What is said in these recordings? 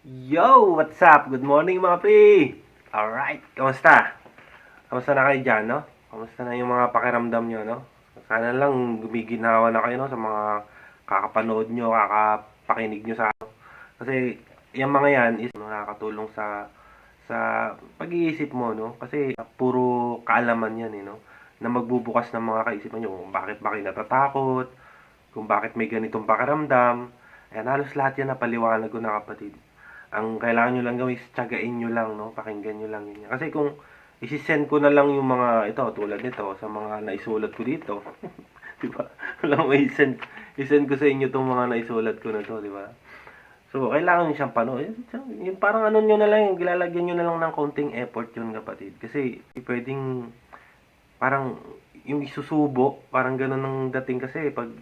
Yo! What's up? Good morning mga pre! Alright, kamusta? Kamusta na kayo dyan, no? Kamusta na yung mga pakiramdam nyo, no? Sana lang gumiginawa na kayo, no? Sa mga kakapanood nyo, kakapakinig nyo sa Kasi, yung mga yan is nakakatulong sa sa pag-iisip mo, no? Kasi puro kaalaman yan, eh, no? Na magbubukas ng mga kaisipan nyo kung bakit ba kayo natatakot, kung bakit may ganitong pakiramdam. Ayan, halos lahat yan napaliwanag ko na kapatid ang kailangan nyo lang gawin is tiyagain nyo lang, no? Pakinggan nyo lang yun. Kasi kung isi-send ko na lang yung mga, ito, tulad nito, sa mga naisulat ko dito. di ba? Walang may send i-send ko sa inyo itong mga naisulat ko na to, di ba? So, kailangan nyo siyang panood. Yung parang ano nyo na lang, gilalagyan nyo na lang ng konting effort yun, kapatid. Kasi, pwedeng, parang, yung isusubo, parang ganun ang dating kasi, pag,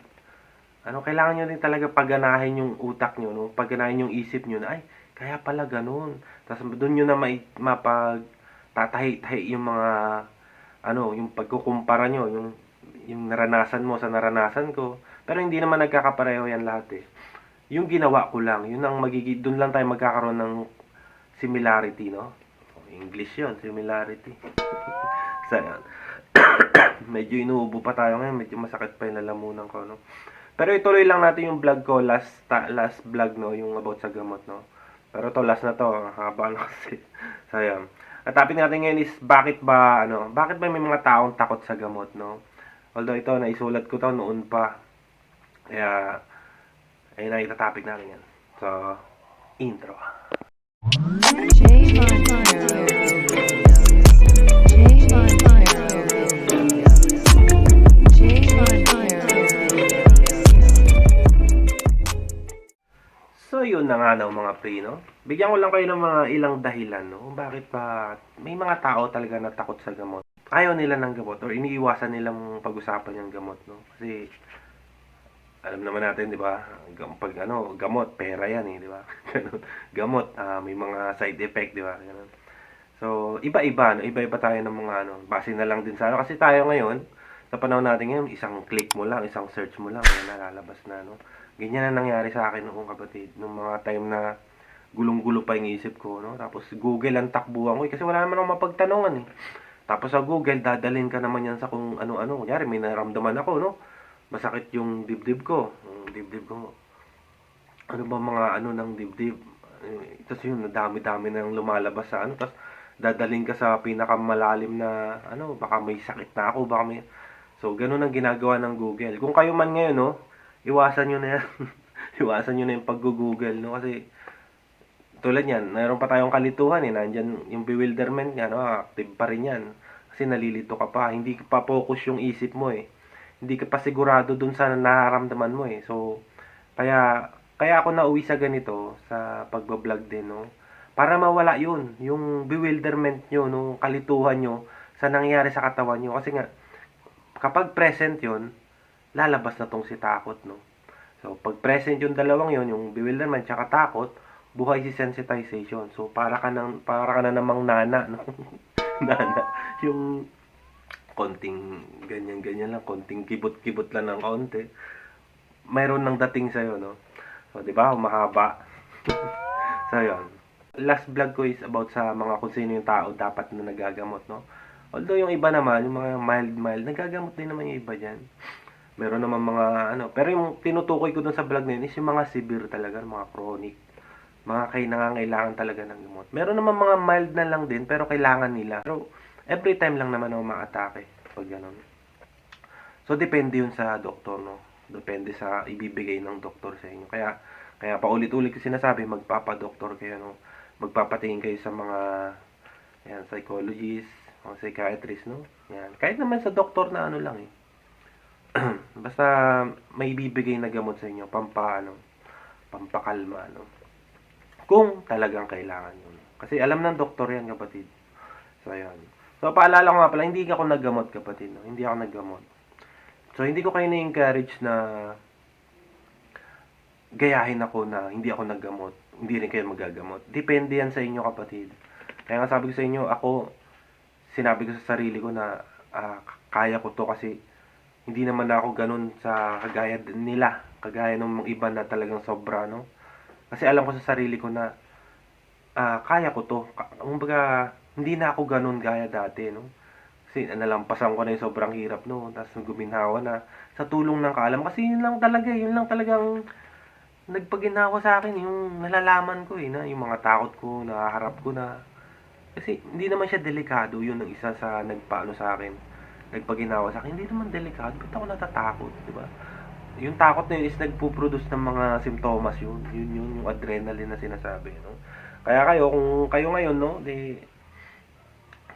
ano, kailangan nyo din talaga paganahin yung utak nyo, no? Paganahin yung isip nyo na, ay, kaya pala ganun. Tapos doon nyo na may, mapag tatahi-tahi yung mga ano, yung pagkukumpara nyo, yung yung naranasan mo sa naranasan ko. Pero hindi naman nagkakapareho yan lahat eh. Yung ginawa ko lang, yun ang magiging, doon lang tayo magkakaroon ng similarity, no? English yon similarity. so, medyo inuubo pa tayo ngayon, medyo masakit pa yung lalamunan ko, no? Pero ituloy lang natin yung vlog ko, last, ta, last vlog, no? Yung about sa gamot, no? Pero to last na to, haba na kasi. So, ayan. Ang topic natin ngayon is bakit ba ano, bakit ba may mga taong takot sa gamot, no? Although ito naisulat ko to noon pa. Kaya ayun na ita-topic natin yan. So, intro. Jay Montana. Yun na nga no, mga pre, no? Bigyan ko lang kayo ng mga ilang dahilan, no? Kung Bakit ba may mga tao talaga na takot sa gamot. Ayaw nila ng gamot or iniiwasan nilang pag-usapan yung gamot, no? Kasi, alam naman natin, di ba? Pag ano, gamot, pera yan, eh, di ba? Gamot, ah, may mga side effect, di ba? Ganun. So, iba-iba, no? Iba-iba tayo ng mga ano, base na lang din sa ano. Kasi tayo ngayon, sa panahon natin ngayon, isang click mo lang, isang search mo lang, yan nalalabas na, no? Ganyan na nangyari sa akin noong kapatid. Nung mga time na gulong-gulo pa yung isip ko, no? Tapos Google ang takbuhan ko, eh, kasi wala naman akong mapagtanungan, eh. Tapos sa Google, dadalhin ka naman yan sa kung ano-ano. Kunyari, may naramdaman ako, no? Masakit yung dibdib ko. Yung dibdib ko. Ano ba mga ano ng dibdib? Eh, Tapos yun, dami-dami nang lumalabas sa ano. Tapos dadalhin ka sa pinakamalalim na ano, baka may sakit na ako, baka may... So, ganun ang ginagawa ng Google. Kung kayo man ngayon, no? Iwasan nyo na yan. Iwasan nyo na yung pag-google, no? Kasi, tulad yan, mayroon pa tayong kalituhan eh. Nandyan yung bewilderment niya, no? Active pa rin yan. Kasi nalilito ka pa. Hindi pa focus yung isip mo eh. Hindi ka pa sigurado dun sa nararamdaman mo eh. So, kaya, kaya ako nauwi sa ganito, sa pagbablog din, no? Para mawala yun, yung bewilderment nyo, no? kalituhan nyo sa nangyayari sa katawan nyo. Kasi nga, kapag present yun, lalabas na tong si takot, no? So, pag present yung dalawang yon yung bewilderment tsaka takot, buhay si sensitization. So, para ka, nang, para ka na namang nana, no? nana. Yung konting ganyan-ganyan lang, konting kibot-kibot lang ng konti. Mayroon nang dating sa'yo, no? So, di ba? Mahaba. so, yun. Last vlog ko is about sa mga kung sino yung tao dapat na nagagamot, no? Although yung iba naman, yung mga mild-mild, nagagamot din naman yung iba dyan. Meron naman mga ano, pero yung tinutukoy ko dun sa vlog na yun is yung mga severe talaga, mga chronic. Mga kay nangangailangan talaga ng gamot. Meron naman mga mild na lang din, pero kailangan nila. Pero every time lang naman ako ma-atake pag ganun. So depende yun sa doktor, no? Depende sa ibibigay ng doktor sa inyo. Kaya kaya paulit-ulit ko sinasabi, magpapa-doktor kayo, no? Magpapatingin kayo sa mga yan, psychologist, mga psychiatrist, no? Yan. Kahit naman sa doktor na ano lang eh. Basta may bibigay na gamot sa inyo, pampa, ano, pampakalma, no? Kung talagang kailangan yun. Kasi alam ng doktor yan, kapatid. So, ayan. So, paalala ko nga pala, hindi ako naggamot, kapatid, no? Hindi ako naggamot. So, hindi ko kayo na-encourage na gayahin ako na hindi ako naggamot. Hindi rin kayo magagamot. Depende yan sa inyo, kapatid. Kaya nga sabi ko sa inyo, ako, sinabi ko sa sarili ko na ah, kaya ko to kasi hindi naman ako ganun sa kagaya nila. Kagaya ng mga iba na talagang sobra, no? Kasi alam ko sa sarili ko na ah, kaya ko to. Kumbaga, hindi na ako ganun gaya dati, no? Kasi nalampasan ko na yung sobrang hirap, no? Tapos guminhawa na sa tulong ng kaalam. Kasi yun lang talaga, yun lang talagang nagpaginawa sa akin, yung nalalaman ko eh, na yung mga takot ko, nakaharap ko na. Kasi hindi naman siya delikado, yun ang isa sa nagpaano sa akin, nagpaginawa sa akin. Hindi naman delikado, ba't ako natatakot, di ba? Yung takot na yun is nagpo-produce ng mga simptomas yun. Yun yun, yung adrenaline na sinasabi, no? Kaya kayo, kung kayo ngayon, no, di,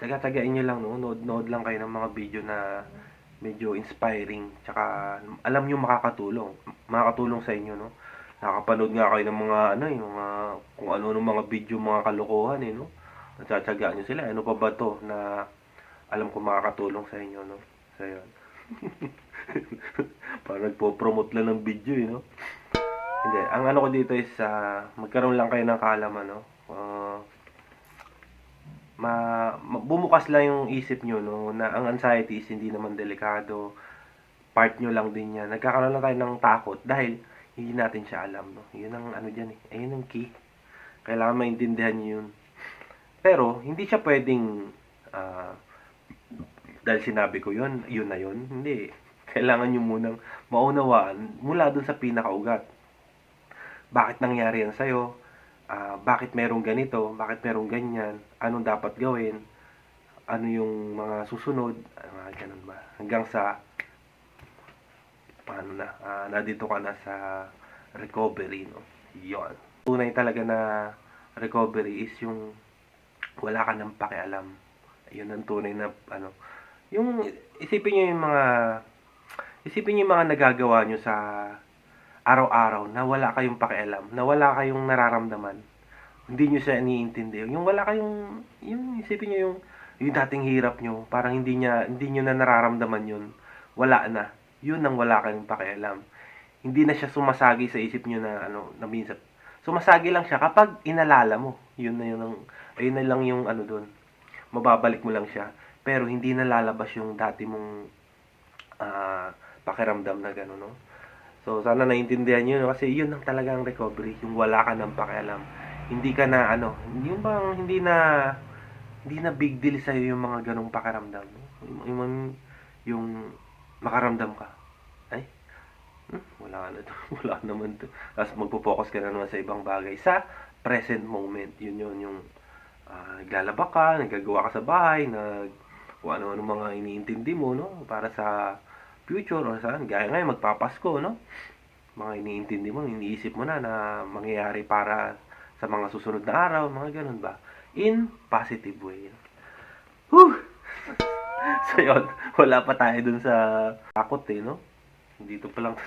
taga-tagain nyo lang, no, nood-nood lang kayo ng mga video na medyo inspiring, tsaka alam nyo makakatulong, makakatulong sa inyo, no? Nakakapanood nga kayo ng mga, ano, yung mga, kung ano ng mga video, mga kalokohan, eh, no? Natsatsagaan nyo sila, ano pa ba to na alam ko makakatulong sa inyo, no? So, yun. Parang nagpo-promote lang ng video, eh, no? Hindi, ang ano ko dito is, ah, magkaroon lang kayo ng kaalaman, no? Ah, ma, bumukas lang yung isip nyo, no? Na ang anxiety is hindi naman delikado. Part nyo lang din yan. Nagkakaroon lang tayo ng takot dahil hindi natin siya alam, no? Yun ang ano dyan, eh. Ayun ang key. Kailangan maintindihan nyo yun. Pero, hindi siya pwedeng, ah, dahil sinabi ko yun, yun na yun. Hindi. Kailangan nyo munang maunawaan mula dun sa pinakaugat. Bakit nangyari yan sa'yo? Ah, bakit merong ganito? Bakit merong ganyan? Anong dapat gawin? Ano yung mga susunod? Mga ganun ba? Hanggang sa paano na, ah, nandito ka na sa recovery, no? Yon. Tunay talaga na recovery is yung wala ka ng pakialam. Yun ang tunay na, ano, yung, isipin nyo yung mga, isipin nyo yung mga nagagawa nyo sa araw-araw na wala kayong pakialam, na wala kayong nararamdaman. Hindi nyo siya iniintindi. Yung wala kayong, yung isipin nyo yung, yung dating hirap nyo, parang hindi niya, hindi nyo na nararamdaman yun. Wala na. Yun ang wala kayong pakialam. Hindi na siya sumasagi sa isip nyo na, ano, na minsan. Sumasagi lang siya kapag inalala mo. Yun na yun ang, ayun na lang yung ano doon. Mababalik mo lang siya. Pero hindi na lalabas yung dati mong ah, pakiramdam na gano'n, no? So, sana naintindihan nyo, kasi yun ang talagang recovery, yung wala ka ng pakialam. Hindi ka na, ano, yung bang hindi na, hindi na big deal sa'yo yung mga ganong pakiramdam. No? Yung, yung, yung makaramdam ka. Ay, hmm, wala na to, wala naman to. Tapos magpo-focus ka na naman sa ibang bagay. Sa present moment, yun yun, yung ah, naglalaba ka, naggagawa ka sa bahay, nag, kung ano-ano mga iniintindi mo, no? Para sa future or saan. Gaya ngayon, magpapasko, no? Mga iniintindi mo, iniisip mo na na mangyayari para sa mga susunod na araw, mga ganun ba? In positive way. Whew! so, yun. Wala pa tayo dun sa takot, eh, no? Dito pa lang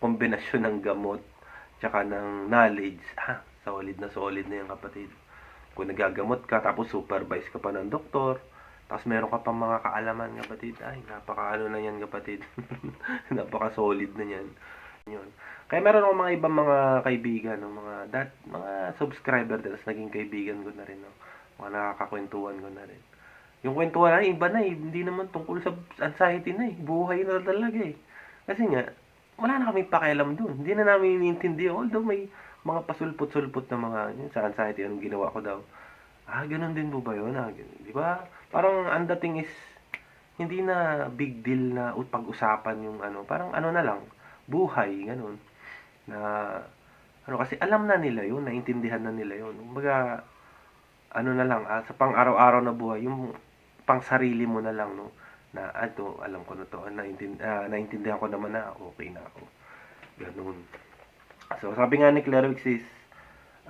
kombinasyon ng gamot tsaka ng knowledge. Ah, solid na solid na yan, kapatid. Kung nagagamot ka, tapos supervise ka pa ng doktor, tapos meron ka pa mga kaalaman, kapatid. Ay, napaka ano na yan, kapatid. napaka solid na yan. Yun. Kaya meron akong mga ibang mga kaibigan, no? mga dat, mga subscriber din, tapos naging kaibigan ko na rin, no? mga nakakakwentuhan ko na rin. Yung kwentuhan ay iba na eh, hindi naman tungkol sa anxiety na eh, buhay na talaga eh. Kasi nga, wala na kami pakialam dun. Hindi na namin iniintindi, although may mga pasulpot-sulpot na mga, yun, sa anxiety, anong ginawa ko daw. Ah, ganun din po ba yun? Ah. Di ba? Parang ang dating is, hindi na big deal na pag-usapan yung ano, parang ano na lang, buhay, ganun. Na, ano kasi alam na nila yun, naintindihan na nila yun. Kumbaga, ano na lang, ah, sa pang araw-araw na buhay, yung pang sarili mo na lang, no? Na, ato, alam ko na to, ah, naintindihan, ah, naintindihan ko naman na, okay na ako. Ganun. So, sabi nga ni Clairvix is,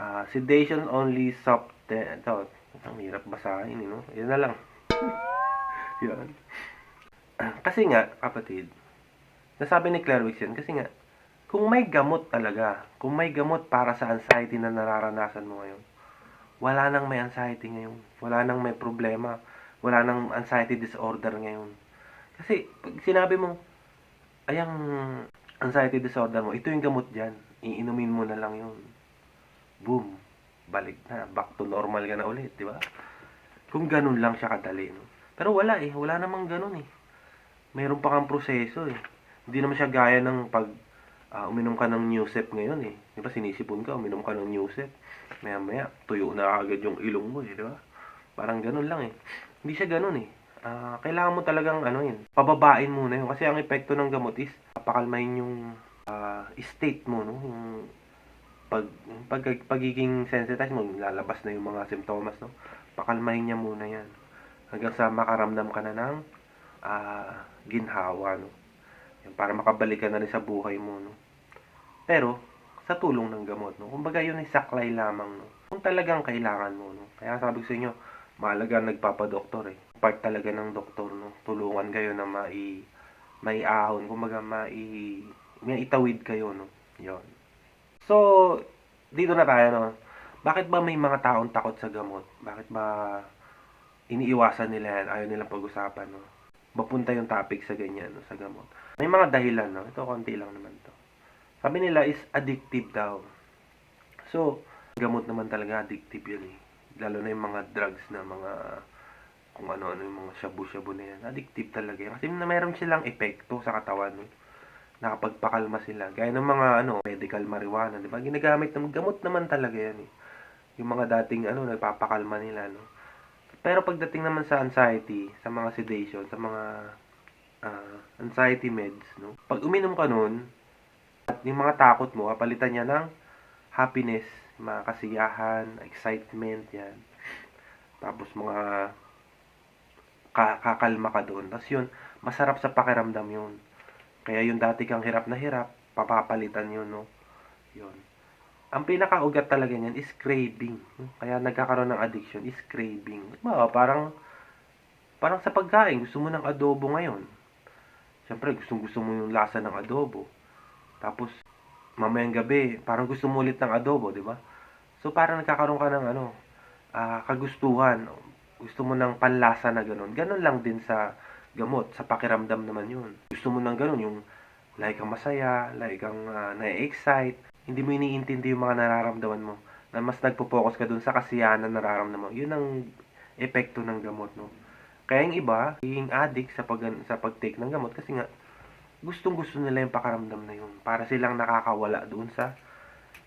ah, sedation only soft, ito, ang hirap basahin, eh, no? Yan na lang. Yan. Kasi nga, kapatid, nasabi ni Clairvix yan, kasi nga, kung may gamot talaga, kung may gamot para sa anxiety na nararanasan mo ngayon, wala nang may anxiety ngayon. Wala nang may problema. Wala nang anxiety disorder ngayon. Kasi, pag sinabi mo, ayang anxiety disorder mo, ito yung gamot dyan. Iinumin mo na lang yun. Boom. Balik na. Back to normal ka na ulit, di ba? Kung ganun lang siya kadali, no? Pero wala eh. Wala namang ganun eh. Mayroon pa kang proseso eh. Hindi naman siya gaya ng pag ah, uminom ka ng Newsep ngayon eh. Di ba sinisipon ka, uminom ka ng Newsep. Maya maya, tuyo na agad yung ilong mo eh, di ba? Parang ganun lang eh. Hindi siya ganun eh. Ah, kailangan mo talagang ano yun, pababain muna yun. Kasi ang epekto ng gamot is, papakalmahin yung ah, state mo, no? Yung pag, pag pagiging sensitized mo, lalabas na yung mga simptomas, no? Pakalmahin niya muna yan. Hanggang sa makaramdam ka na ng ah, ginhawa, no? Yan, para makabalik ka na rin sa buhay mo, no? Pero, sa tulong ng gamot, no? Kumbaga yun ay saklay lamang, no? Kung talagang kailangan mo, no? Kaya sabi ko sa inyo, mahalaga nagpapadoktor, eh. Part talaga ng doktor, no? Tulungan kayo na mai maiahon, kumbaga mai may itawid kayo, no? Yon. So, dito na tayo, no? Bakit ba may mga taong takot sa gamot? Bakit ba iniiwasan nila yan? Ayaw nilang pag-usapan, no? Mapunta yung topic sa ganyan, no? Sa gamot. May mga dahilan, no? Ito, konti lang naman to. Sabi nila is addictive daw. So, gamot naman talaga addictive yun, eh. Lalo na yung mga drugs na mga kung ano-ano yung mga shabu-shabu na yan. Addictive talaga yan. Kasi na mayroon silang epekto sa katawan, no? nakapagpakalma sila. Gaya ng mga ano, medical marijuana, di ba? Ginagamit ng gamot naman talaga yan eh. Yung mga dating ano, nagpapakalma nila, no? Pero pagdating naman sa anxiety, sa mga sedation, sa mga ah, anxiety meds, no? Pag uminom ka nun, at yung mga takot mo, kapalitan niya ng happiness, mga kasiyahan, excitement, yan. Tapos mga ka- kakalma ka doon. Tapos yun, masarap sa pakiramdam yun. Kaya yung dati kang hirap na hirap, papapalitan yun, no? Yun. Ang pinakaugat talaga niyan is craving. Kaya nagkakaroon ng addiction is craving. Diba, parang, parang sa pagkain, gusto mo ng adobo ngayon. Siyempre, gusto, gusto mo yung lasa ng adobo. Tapos, mamayang gabi, parang gusto mo ulit ng adobo, di ba? So, parang nagkakaroon ka ng ano, ah, kagustuhan. Gusto mo ng panlasa na ganun. Ganun lang din sa gamot. Sa pakiramdam naman yun. Gusto mo ng ganun, yung like kang masaya, like kang ah, na-excite. Hindi mo iniintindi yung mga nararamdaman mo. Na mas nagpo-focus ka dun sa kasiyahan na nararamdaman mo. Yun ang epekto ng gamot, no? Kaya yung iba, yung addict sa, pag, sa pag-take ng gamot kasi nga, gustong gusto nila yung pakaramdam na yun. Para silang nakakawala doon sa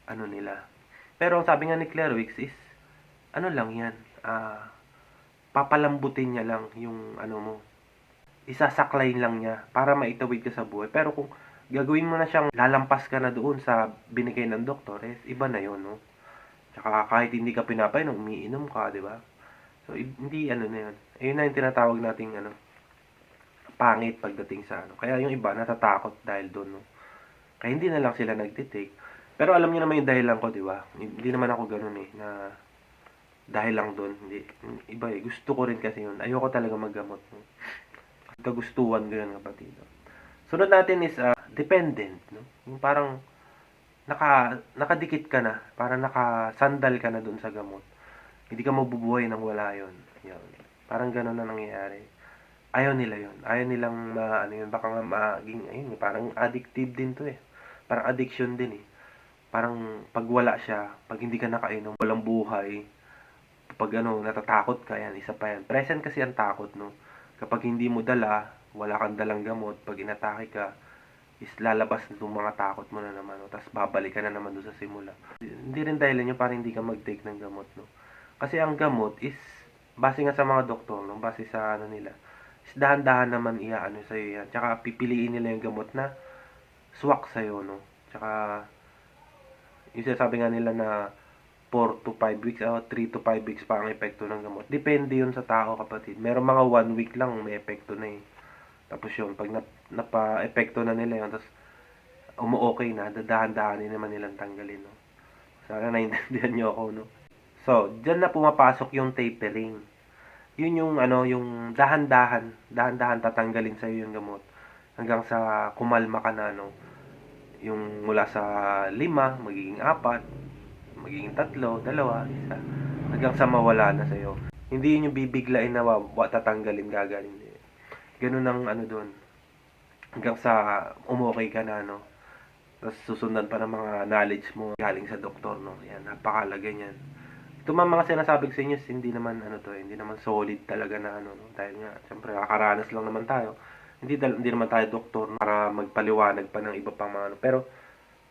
ano nila. Pero sabi nga ni Claire Wicks is, ano lang yan, ah, papalambutin niya lang yung ano mo, isasaklay lang niya para maitawid ka sa buhay. Pero kung gagawin mo na siyang lalampas ka na doon sa binigay ng doktor, eh, iba na yon no? Tsaka kahit hindi ka pinapainom, umiinom ka, di ba? So, hindi ano na yun. Ayun na yung tinatawag nating ano, pangit pagdating sa ano. Kaya yung iba natatakot dahil doon, no? Kaya hindi na lang sila nagtitake. Pero alam niyo naman yung dahilan ko, di ba? Hindi naman ako ganun eh, na dahil lang doon. Hindi, iba eh. Gusto ko rin kasi yun. Ayoko talaga maggamot. No? Kagustuhan ko yun, kapatid. no? Sunod natin is ah, dependent. No? Yung parang naka, nakadikit ka na. Parang nakasandal ka na doon sa gamot. Hindi ka mabubuhay nang wala yun. Yun. Parang ganun na nangyayari. Ayaw nila yun. Ayaw nilang ma, ano yun, baka nga maging, ayun, parang addictive din to eh. Parang addiction din eh. Parang pag wala siya, pag hindi ka nakainom, walang buhay, pag ano, natatakot ka, yan, isa pa yan. Present kasi ang takot, no? Kapag hindi mo dala, wala kang dalang gamot, pag inatake ka, is lalabas itong mga takot mo na naman, no? Tapos babalik ka na naman doon sa simula. Hindi rin dahilan yun para hindi ka mag-take ng gamot, no? Kasi ang gamot is, base nga sa mga doktor, no? Base sa ano nila, is dahan-dahan naman iaano sa'yo yan. Tsaka pipiliin nila yung gamot na swak sa'yo, no? Tsaka, yung sinasabi nga nila na 4 to 5 weeks o 3 to 5 weeks pa ang epekto ng gamot. Depende yun sa tao kapatid. Meron mga 1 week lang may epekto na eh. Tapos yun, pag nap, napa-epekto na nila yun, tapos umu-okay na, dadahan-dahanin naman nilang tanggalin. No? Sana naintindihan nyo ako, no? So, dyan na pumapasok yung tapering. Yun yung, ano, yung dahan-dahan, dahan-dahan tatanggalin sa'yo yung gamot. Hanggang sa kumalma ka na, no? Yung mula sa lima, magiging apat, magiging tatlo, dalawa, isa. Hanggang sa mawala na sa'yo. Hindi yun yung bibiglain na tatanggalin, gagaling. Ganun ang ano doon. Hanggang sa umokay ka na, no? Tapos susundan pa ng mga knowledge mo galing sa doktor, no? Yan, napakalaga niyan. Ito mga mga sinasabi sa inyo, hindi naman ano to, eh, hindi naman solid talaga na ano, no? Dahil nga, siyempre, kakaranas lang naman tayo. Hindi, hindi naman tayo doktor no? para magpaliwanag pa ng iba pang mga ano. Pero,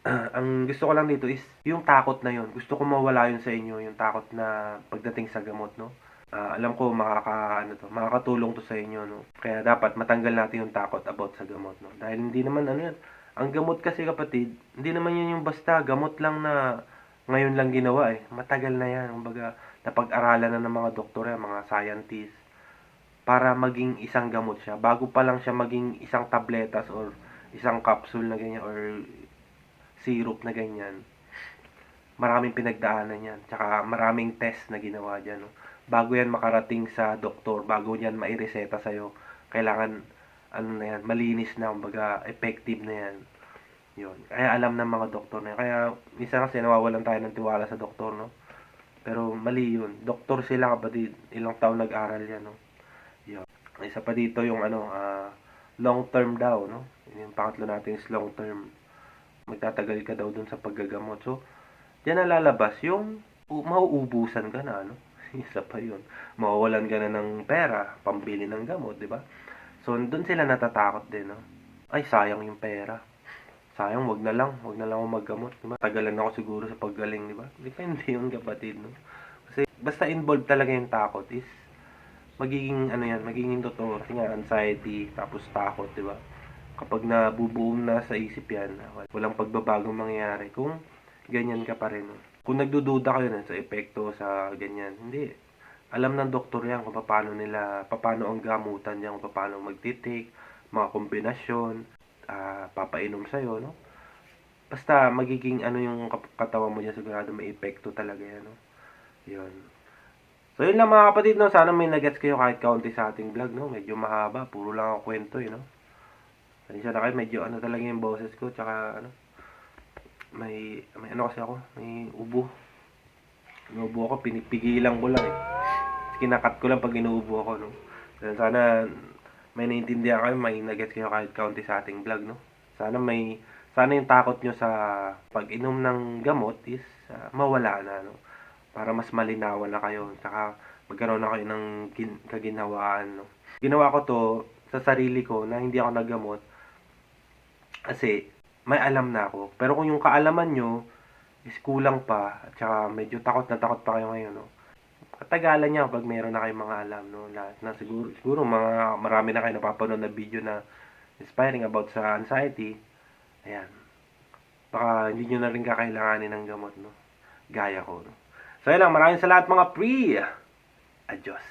ang gusto ko lang dito is yung takot na yun. Gusto ko mawala yun sa inyo, yung takot na pagdating sa gamot, no? Ah, alam ko makaka ano to, makakatulong to sa inyo, no. Kaya dapat matanggal natin yung takot about sa gamot, no. Dahil hindi naman ano yan. Ang gamot kasi kapatid, hindi naman yun yung basta gamot lang na ngayon lang ginawa eh. Matagal na yan. Kumbaga, napag-aralan na ng mga doktor, yan, mga scientists para maging isang gamot siya. Bago pa lang siya maging isang tabletas or isang capsule na ganyan or syrup na ganyan. Maraming pinagdaanan yan. Tsaka maraming test na ginawa dyan. No? Bago yan makarating sa doktor, bago yan maireseta sa'yo, kailangan ano na yan, malinis na, kumbaga effective na yan. Yun. Kaya alam ng mga doktor na yan. Kaya minsan kasi nawawalan tayo ng tiwala sa doktor, no? Pero mali yun. Doktor sila kapatid. Ilang taon nag-aral yan, no? Yun. Isa pa dito yung ano, ah, long term daw, no? Yun Yung pangatlo natin is long term. Magtatagal ka daw dun sa paggagamot. So, diyan na lalabas yung mauubusan ka na, no? Isa pa yun. Mawawalan ka na ng pera, pambili ng gamot, di ba? So, dun sila natatakot din, no? Ay, sayang yung pera. Sayang, wag na lang. Wag na lang ako maggamot. Diba? Tagalan ako siguro sa paggaling, di ba? Depende yun, kapatid, no? Kasi, basta involved talaga yung takot is, magiging, ano yan, magiging totoo. Kasi nga, anxiety, tapos takot, di ba? Kapag nabubuo na sa isip yan, walang pagbabagong mangyayari. Kung ganyan ka pa rin, no? Kung nagdududa kayo na sa epekto sa ganyan, hindi. Alam ng doktor yan kung paano nila, paano ang gamutan niya, kung paano magtitake, mga kombinasyon, ah, papainom sa'yo, no? Basta magiging ano yung katawan mo dyan, sigurado may epekto talaga yan, no? Yun. So yun lang mga kapatid, no? Sana may nagets kayo kahit kaunti sa ating vlog, no? Medyo mahaba, puro lang ako kwento, eh, no? Pasensya na kayo, medyo ano talaga yung boses ko, tsaka ano, may, may ano kasi ako, may ubo. May ubo ako, pinipigilan ko lang, eh. Kinakat ko lang pag inuubo ako, no? Sana may naintindihan kayo, may nagets kayo kahit kaunti sa ating vlog, no? Sana may, sana yung takot nyo sa pag-inom ng gamot is ah, mawala na, no? Para mas malinawan na kayo, tsaka magkaroon na kayo ng gin- kaginhawaan, no? Ginawa ko to sa sarili ko na hindi ako naggamot kasi may alam na ako. Pero kung yung kaalaman nyo is kulang pa, at saka medyo takot na takot pa kayo ngayon, no? Katagalan niya pag meron na kayong mga alam, no? Lahat na siguro, siguro mga marami na kayo napapanood na video na inspiring about sa anxiety. Ayan. Baka hindi nyo na rin kakailanganin ng gamot, no? Gaya ko, no? So, yun lang. Maraming salamat mga pre! Adios!